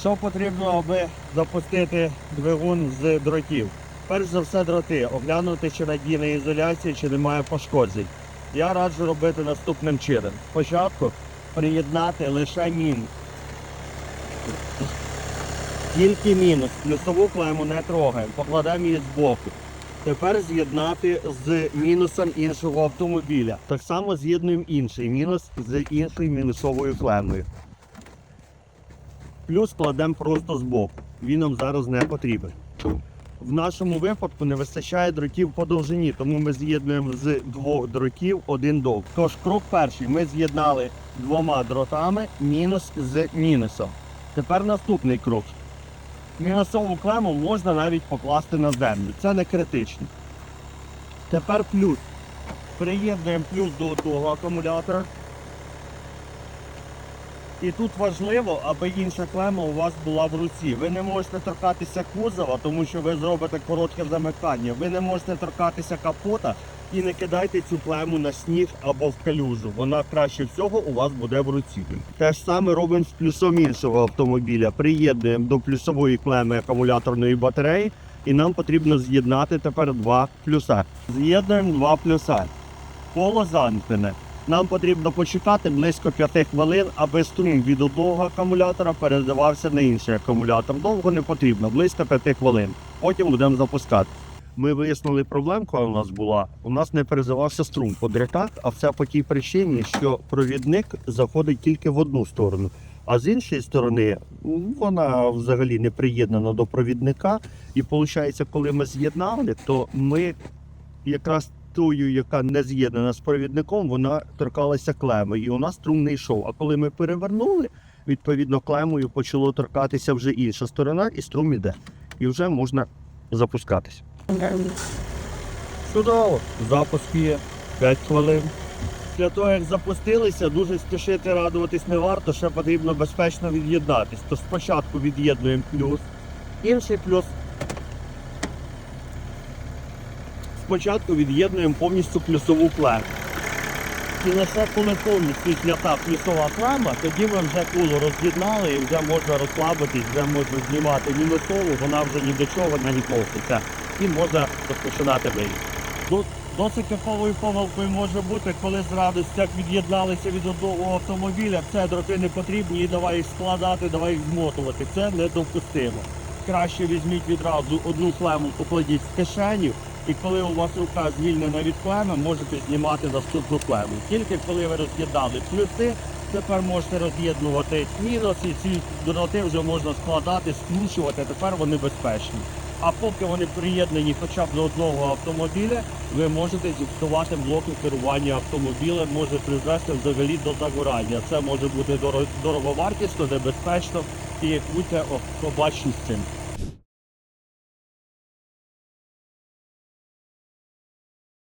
Що потрібно, аби запустити двигун з дротів? Перш за все дроти, оглянути, чи надійна ізоляція, чи немає пошкоджень. Я раджу робити наступним чином. Спочатку приєднати лише мінус. Тільки мінус. Плюсову клему не трогаємо, покладемо її збоку. Тепер з'єднати з мінусом іншого автомобіля. Так само з'єднуємо інший мінус з іншою мінусовою клемою. Плюс кладемо просто збоку. Він нам зараз не потрібен. В нашому випадку не вистачає дротів по довжині, тому ми з'єднуємо з двох дротів один довг. Тож крок перший ми з'єднали двома дротами мінус з мінусом. Тепер наступний крок. Мінусову клему можна навіть покласти на землю. Це не критично. Тепер плюс. Приєднуємо плюс до того акумулятора. І тут важливо, аби інша клема у вас була в руці. Ви не можете торкатися кузова, тому що ви зробите коротке замикання. Ви не можете торкатися капота і не кидайте цю клему на сніг або в калюжу. Вона краще всього у вас буде в руці. Те ж саме робимо з плюсом іншого автомобіля. Приєднуємо до плюсової клеми акумуляторної батареї, і нам потрібно з'єднати тепер два плюса. З'єднуємо два плюса. Коло замкнене. Нам потрібно почекати близько 5 хвилин, аби струм від одного акумулятора передавався на інший акумулятор. Довго не потрібно, близько 5 хвилин. Потім будемо запускати. Ми вияснили проблемку, яка у нас була. У нас не передавався струм по дротах, а все по тій причині, що провідник заходить тільки в одну сторону. А з іншої сторони, вона взагалі не приєднана до провідника. І виходить, коли ми з'єднали, то ми якраз тою, яка не з'єднана з провідником, вона торкалася клеми, і у нас струм не йшов. А коли ми перевернули, відповідно, клемою почало торкатися вже інша сторона, і струм іде. І вже можна запускатись. Чудово, запуск є 5 хвилин. Для того, як запустилися, дуже спішити радуватись не варто, ще потрібно безпечно від'єднатись. То спочатку від'єднуємо плюс, інший плюс спочатку від'єднуємо повністю плюсову клему. І лише коли повністю знята плюсова клема, тоді ми вже кулу роз'єднали і вже можна розслабитись, вже можна знімати мінусову, вона вже ні до чого не відноситься. І можна розпочинати виїзд. До- Досить типовою помилкою може бути, коли з радості як від'єдналися від одного автомобіля, все дроти не потрібні, і давай їх складати, давай їх змотувати. Це недопустимо. Краще візьміть відразу одну клему, покладіть в кишеню, і коли у вас рука звільнена від клеми, можете знімати наступну клему. Тільки коли ви роз'єднали плюси, тепер можете роз'єднувати мінус, і ці дроти вже можна складати, скручувати, тепер вони безпечні. А поки вони приєднані хоча б до одного автомобіля, ви можете зіпсувати блоки керування автомобілем, може призвести взагалі до загорання. Це може бути доро- дороговартісно, небезпечно і будьте обачні з цим.